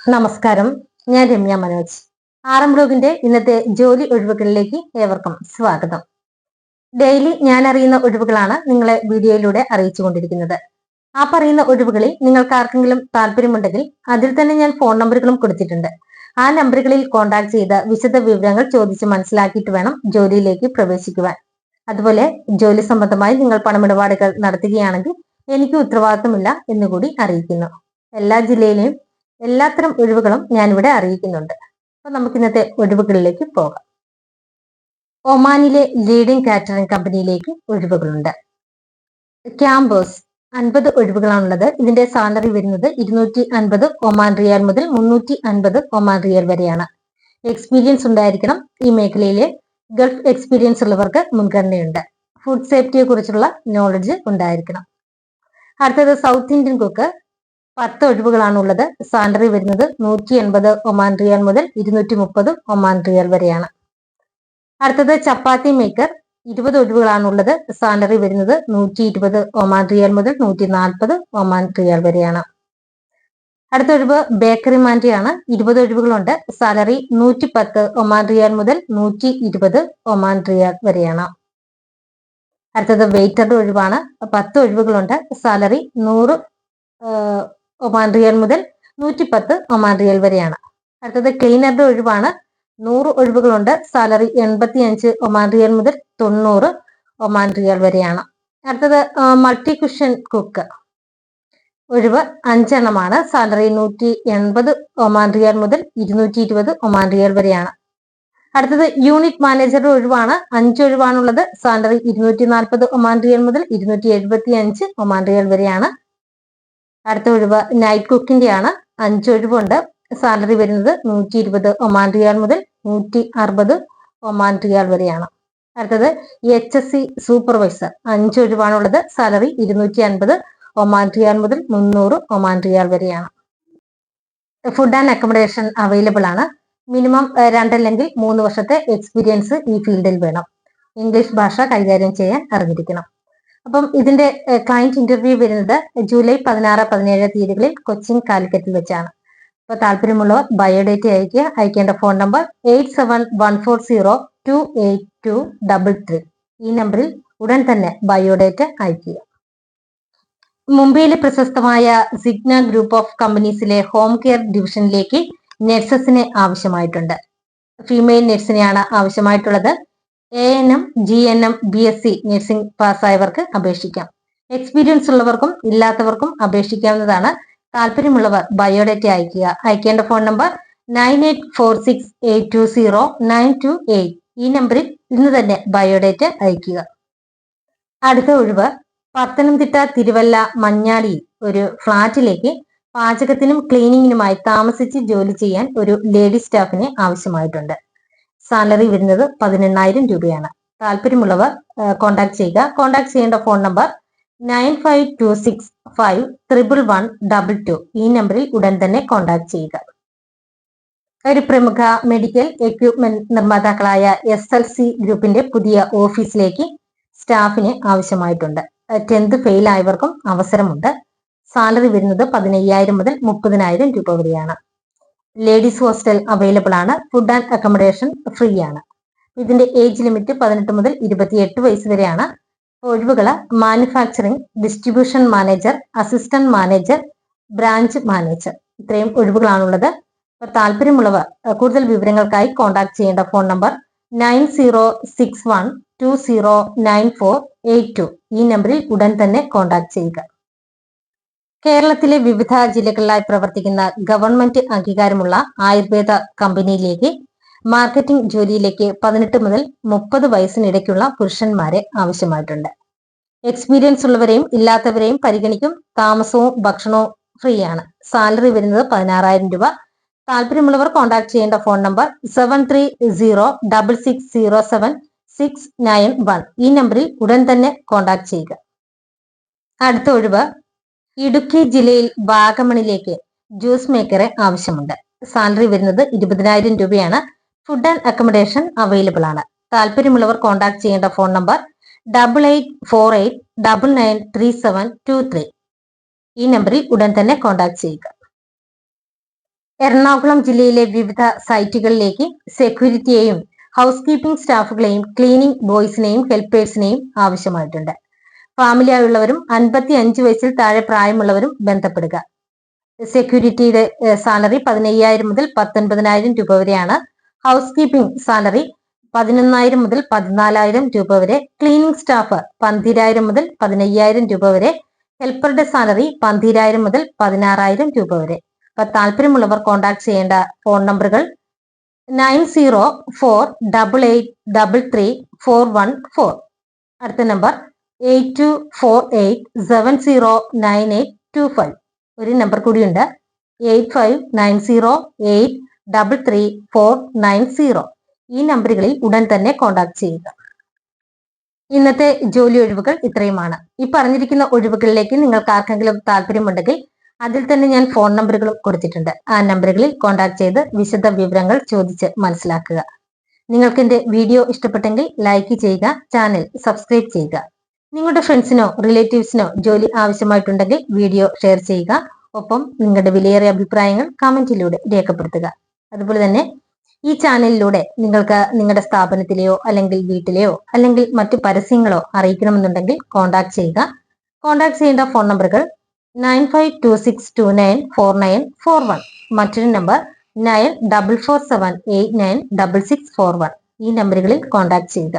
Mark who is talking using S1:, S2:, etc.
S1: നമസ്കാരം. ഞാൻ രമ്യ മനോജ്. ആറം ബ്ലോഗിന്റെ ഇന്നത്തെ ജോലി ഒഴിവുകളിലേക്ക് ഏവർക്കും സ്വാഗതം. ഡെയിലി ഞാൻ അറിയുന്ന ഒഴിവുകളാണ് നിങ്ങളെ വീഡിയോയിലൂടെ അറിയിച്ചു കൊണ്ടിരിക്കുന്നത്. ആ പറയുന്ന ഒഴിവുകളിൽ നിങ്ങൾക്ക് ആർക്കെങ്കിലും താല്പര്യമുണ്ടെങ്കിൽ അതിൽ തന്നെ ഞാൻ ഫോൺ നമ്പറുകളും കൊടുത്തിട്ടുണ്ട്. ആ നമ്പറുകളിൽ കോൺടാക്ട് ചെയ്ത് വിശദ വിവരങ്ങൾ ചോദിച്ച് മനസ്സിലാക്കിയിട്ട് വേണം ജോലിയിലേക്ക് പ്രവേശിക്കുവാൻ. അതുപോലെ ജോലി സംബന്ധമായി നിങ്ങൾ പണമിടപാടുകൾ നടത്തുകയാണെങ്കിൽ എനിക്ക് ഉത്തരവാദിത്തമില്ല എന്നുകൂടി അറിയിക്കുന്നു. എല്ലാ ജില്ലയിലെയും എല്ലാത്തരം ഒഴിവുകളും ഞാനിവിടെ അറിയിക്കുന്നുണ്ട്. അപ്പൊ നമുക്ക് ഇന്നത്തെ ഒഴിവുകളിലേക്ക് പോകാം. ഒമാനിലെ ലീഡിംഗ് കാറ്ററിംഗ് കമ്പനിയിലേക്ക് ഒഴിവുകളുണ്ട്. ക്യാമ്പേഴ്സ് അൻപത് ഒഴിവുകളാണുള്ളത്. ഇതിന്റെ സാലറി വരുന്നത് ഇരുന്നൂറ്റി അൻപത് ഒമാൻ റിയാൽ മുതൽ മുന്നൂറ്റി അൻപത് ഒമാൻ റിയാൽ വരെയാണ്. എക്സ്പീരിയൻസ് ഉണ്ടായിരിക്കണം. ഈ മേഖലയിലെ ഗൾഫ് എക്സ്പീരിയൻസ് ഉള്ളവർക്ക് മുൻഗണനയുണ്ട്. ഫുഡ് സേഫ്റ്റിയെ കുറിച്ചുള്ള നോളജ് ഉണ്ടായിരിക്കണം. അടുത്തത് സൗത്ത് ഇന്ത്യൻ കുക്ക് പത്ത് ഒഴിവുകളാണുള്ളത്. സാലറി വരുന്നത് നൂറ്റി എൺപത് ഒമാൻ റിയാൽ മുതൽ ഇരുന്നൂറ്റി മുപ്പത് ഒമാൻ റിയാൽ വരെയാണ്. അടുത്തത് ചപ്പാത്തി മേക്കർ. ഇരുപത് ഒഴിവുകളാണുള്ളത്. സാലറി വരുന്നത് നൂറ്റി ഇരുപത് ഒമാൻ റിയാൽ മുതൽ നൂറ്റി നാൽപ്പത് ഒമാൻ റിയാൽ വരെയാണ്. അടുത്ത ഒഴിവ് ബേക്കറി മാൻഡിയാണ് ഇരുപത് ഒഴിവുകളുണ്ട്. സാലറി നൂറ്റി പത്ത് ഒമാൻ റിയാൽ മുതൽ നൂറ്റി ഇരുപത് ഒമാൻ റിയാൽ വരെയാണ്. അടുത്തത് വെയിറ്ററുടെ ഒഴിവാണ്. പത്ത് ഒഴിവുകളുണ്ട്. സാലറി നൂറ് ഒമാൻ റിയൽ മുതൽ നൂറ്റി പത്ത് ഒമാൻ റിയൽ വരെയാണ്. അടുത്തത് ക്ലീനറുടെ ഒഴിവാണ്. നൂറ് ഒഴിവുകളുണ്ട്. സാലറി എൺപത്തി അഞ്ച് ഒമാൻ റിയൽ മുതൽ തൊണ്ണൂറ് ഒമാൻ റിയൽ വരെയാണ്. അടുത്തത് മൾട്ടി കുഷൻ കുക്ക്. ഒഴിവ് അഞ്ചെണ്ണമാണ്. സാലറി നൂറ്റി എൺപത് ഒമാൻ റിയൽ മുതൽ ഇരുന്നൂറ്റി ഇരുപത് ഒമാൻ റിയൽ വരെയാണ്. അടുത്തത് യൂണിറ്റ് മാനേജറുടെ ഒഴിവാണ്. അഞ്ച് ഒഴിവാണുള്ളത്. സാലറി ഇരുന്നൂറ്റി നാൽപ്പത് ഒമാൻ റിയൽ മുതൽ ഇരുന്നൂറ്റി എഴുപത്തി അഞ്ച് ഒമാൻ റിയൽ വരെയാണ്. അടുത്ത ഒഴിവ് നൈറ്റ് കുക്കിന്റെ ആണ് അഞ്ചൊഴിവുണ്ട് സാലറി വരുന്നത് നൂറ്റി ഇരുപത് ഒമാൻ റിയാൽ മുതൽ നൂറ്റി അറുപത് ഒമാൻ റിയാൽ വരെയാണ്. അടുത്തത് എച്ച് എസ് സി സൂപ്പർവൈസർ അഞ്ചൊഴിവാണുള്ളത് സാലറി ഇരുന്നൂറ്റി അൻപത് ഒമാൻ റിയാൽ മുതൽ മുന്നൂറ് ഒമാൻ റിയാൽ വരെയാണ്. ഫുഡ് ആൻഡ് അക്കോമഡേഷൻ അവൈലബിൾ ആണ്. മിനിമം രണ്ടല്ലെങ്കിൽ മൂന്ന് വർഷത്തെ എക്സ്പീരിയൻസ് ഈ ഫീൽഡിൽ വേണം. ഇംഗ്ലീഷ് ഭാഷ കൈകാര്യം ചെയ്യാൻ അറിഞ്ഞിരിക്കണം. അപ്പം ഇതിന്റെ ക്ലയന്റ് ഇന്റർവ്യൂ വരുന്നത് ജൂലൈ പതിനാറ് പതിനേഴ് തീയതികളിൽ കൊച്ചിൻ കാലിക്കറ്റിൽ വെച്ചാണ്. അപ്പൊ താല്പര്യമുള്ളവർ ബയോഡേറ്റ അയക്കുക അയക്കേണ്ട phone number eight seven one four zero two eight two double three. ഈ നമ്പറിൽ ഉടൻ തന്നെ ബയോഡേറ്റ അയക്കുക മുംബൈയിലെ പ്രശസ്തമായ സിഗ്ന ഗ്രൂപ്പ് ഓഫ് കമ്പനീസിലെ ഹോം കെയർ ഡിവിഷനിലേക്ക് നഴ്സസിനെ ആവശ്യമായിട്ടുണ്ട്. ഫീമെയിൽ നഴ്സിനെയാണ് ആവശ്യമായിട്ടുള്ളത്. A N M G N M B S C nursing പാസ്സായവർക്ക് അപേക്ഷിക്കാം. എക്സ്പീരിയൻസ് ഉള്ളവർക്കും ഇല്ലാത്തവർക്കും അപേക്ഷിക്കാവുന്നതാണ്. താല്പര്യമുള്ളവർ ബയോഡേറ്റ അയക്കുക അയക്കേണ്ട phone number nine eight four six eight two zero nine two eight. ഈ നമ്പറിൽ ഇന്ന് തന്നെ ബയോഡേറ്റ അയക്കുക അടുത്ത ഒഴിവ് പത്തനംതിട്ട തിരുവല്ല മഞ്ഞാടി ഒരു ഫ്ളാറ്റിലേക്ക് പാചകത്തിനും ക്ലീനിങ്ങിനുമായി താമസിച്ച് ജോലി ചെയ്യാൻ ഒരു ലേഡി സ്റ്റാഫിനെ ആവശ്യമായിട്ടുണ്ട്. സാലറി വരുന്നത് പതിനെണ്ണായിരം രൂപയാണ്. താല്പര്യമുള്ളവർ കോൺടാക്ട് ചെയ്യുക. കോൺടാക്ട് ചെയ്യേണ്ട phone number nine five two six five triple one double two ഈ നമ്പറിൽ ഉടൻ തന്നെ കോൺടാക്ട് ചെയ്യുക. ഒരു പ്രമുഖ മെഡിക്കൽ എക്യുപ്മെന്റ് നിർമ്മാതാക്കളായ എസ് എൽ സി ഗ്രൂപ്പിന്റെ പുതിയ ഓഫീസിലേക്ക് സ്റ്റാഫിന് ആവശ്യമായിട്ടുണ്ട്. ടെൻത്ത് ഫെയിൽ ആയവർക്കും അവസരമുണ്ട്. സാലറി വരുന്നത് പതിനയ്യായിരം മുതൽ മുപ്പതിനായിരം രൂപ വരെയാണ്. ലേഡീസ് ഹോസ്റ്റൽ അവൈലബിൾ ആണ്. ഫുഡ് ആൻഡ് അക്കോമഡേഷൻ ഫ്രീ ആണ്. ഇതിന്റെ ഏജ് ലിമിറ്റ് പതിനെട്ട് മുതൽ ഇരുപത്തിയെട്ട് വയസ്സ് വരെയാണ്. ഒഴിവുകൾ manufacturing distribution manager assistant manager branch manager ഇത്രയും ഒഴിവുകളാണുള്ളത്. താല്പര്യമുള്ളവർ കൂടുതൽ വിവരങ്ങൾക്കായി കോൺടാക്ട് ചെയ്യേണ്ട phone number nine zero six one two zero nine four eight two ഈ നമ്പറിൽ ഉടൻ തന്നെ കോൺടാക്ട് ചെയ്യുക. കേരളത്തിലെ വിവിധ ജില്ലകളിലായി പ്രവർത്തിക്കുന്ന ഗവൺമെന്റ് അംഗീകാരമുള്ള ആയുർവേദ കമ്പനിയിലേക്ക് മാർക്കറ്റിംഗ് ജോലിയിലേക്ക് പതിനെട്ട് മുതൽ മുപ്പത് വയസ്സിനിടയ്ക്കുള്ള പുരുഷന്മാരെ ആവശ്യമായിട്ടുണ്ട്. എക്സ്പീരിയൻസ് ഉള്ളവരെയും ഇല്ലാത്തവരെയും പരിഗണിക്കും താമസവും ഭക്ഷണവും ഫ്രീ ആണ് സാലറി വരുന്നത് പതിനാറായിരം രൂപ. താല്പര്യമുള്ളവർ കോൺടാക്ട് ചെയ്യേണ്ട phone number seven three zero double six zero seven six nine one ഈ നമ്പറിൽ ഉടൻ തന്നെ കോൺടാക്ട് ചെയ്യുക. അടുത്ത ഒഴിവ് ഇടുക്കി ജില്ലയിൽ വാഗമണിലേക്ക് ജ്യൂസ് മേക്കറെ ആവശ്യമുണ്ട്. സാലറി വരുന്നത് ഇരുപതിനായിരം രൂപയാണ്. ഫുഡ് ആൻഡ് അക്കോമഡേഷൻ അവൈലബിൾ ആണ്. താല്പര്യമുള്ളവർ കോൺടാക്ട് ചെയ്യേണ്ട phone number double eight four eight double nine three seven two three ഈ നമ്പറിൽ ഉടൻ തന്നെ കോൺടാക്ട് ചെയ്യുക. എറണാകുളം ജില്ലയിലെ വിവിധ സൈറ്റുകളിലേക്ക് സെക്യൂരിറ്റിയെയും ഹൗസ് കീപ്പിംഗ് സ്റ്റാഫുകളെയും ക്ലീനിംഗ് ബോയ്സിനെയും ഹെൽപ്പേഴ്സിനെയും ആവശ്യമായിട്ടുണ്ട്. ഫാമിലി ആയുള്ളവരും അൻപത്തി അഞ്ച് വയസ്സിൽ താഴെ പ്രായമുള്ളവരും ബന്ധപ്പെടുക. സെക്യൂരിറ്റിയുടെ സാലറി പതിനയ്യായിരം മുതൽ പത്തൊൻപതിനായിരം രൂപ വരെയാണ്. ഹൗസ് കീപ്പിംഗ് സാലറി പതിനൊന്നായിരം മുതൽ പതിനാലായിരം രൂപ വരെ. ക്ലീനിംഗ് സ്റ്റാഫ് പന്തിരായിരം മുതൽ പതിനയ്യായിരം രൂപ വരെ. ഹെൽപ്പറുടെ സാലറി പന്തിരായിരം മുതൽ പതിനാറായിരം രൂപ വരെ. അപ്പൊ താല്പര്യമുള്ളവർ കോൺടാക്ട് ചെയ്യേണ്ട ഫോൺ നമ്പറുകൾ nine zero four double eight double three four one four. അടുത്ത number eight two four eight seven zero nine eight two five ഒരു നമ്പർ കൂടിയുണ്ട്. Eight five nine zero eight double three four nine zero ഈ നമ്പറുകളിൽ ഉടൻ തന്നെ contact ചെയ്യുക. ഇന്നത്തെ ജോലി ഒഴിവുകൾ ഇത്രയുമാണ്. ഈ പറഞ്ഞിരിക്കുന്ന ഒഴിവുകളിലേക്ക് നിങ്ങൾക്ക് ആർക്കെങ്കിലും താല്പര്യമുണ്ടെങ്കിൽ അതിൽ തന്നെ ഞാൻ ഫോൺ നമ്പറുകളും കൊടുത്തിട്ടുണ്ട്. ആ നമ്പറുകളിൽ കോൺടാക്ട് ചെയ്ത് വിശദ വിവരങ്ങൾ ചോദിച്ച് മനസ്സിലാക്കുക. നിങ്ങൾക്ക് എന്റെ വീഡിയോ ഇഷ്ടപ്പെട്ടെങ്കിൽ ലൈക്ക് ചെയ്യുക ചാനൽ സബ്സ്ക്രൈബ് ചെയ്യുക. നിങ്ങളുടെ ഫ്രണ്ട്സിനോ റിലേറ്റീവ്സിനോ ജോലി ആവശ്യമായിട്ടുണ്ടെങ്കിൽ വീഡിയോ ഷെയർ ചെയ്യുക. ഒപ്പം നിങ്ങളുടെ വിലയേറിയ അഭിപ്രായങ്ങൾ കമന്റിലൂടെ രേഖപ്പെടുത്തുക. അതുപോലെ തന്നെ ഈ ചാനലിലൂടെ നിങ്ങൾക്ക് നിങ്ങളുടെ സ്ഥാപനത്തിലെയോ അല്ലെങ്കിൽ വീട്ടിലെയോ അല്ലെങ്കിൽ മറ്റു പരസ്യങ്ങളോ അറിയിക്കണമെന്നുണ്ടെങ്കിൽ കോൺടാക്ട് ചെയ്യുക. കോൺടാക്ട് ചെയ്യേണ്ട ഫോൺ നമ്പറുകൾ nine five two six two nine four nine four one മറ്റൊരു number nine double four seven eight nine double six four one ഈ നമ്പറുകളിൽ കോൺടാക്ട് ചെയ്യുക.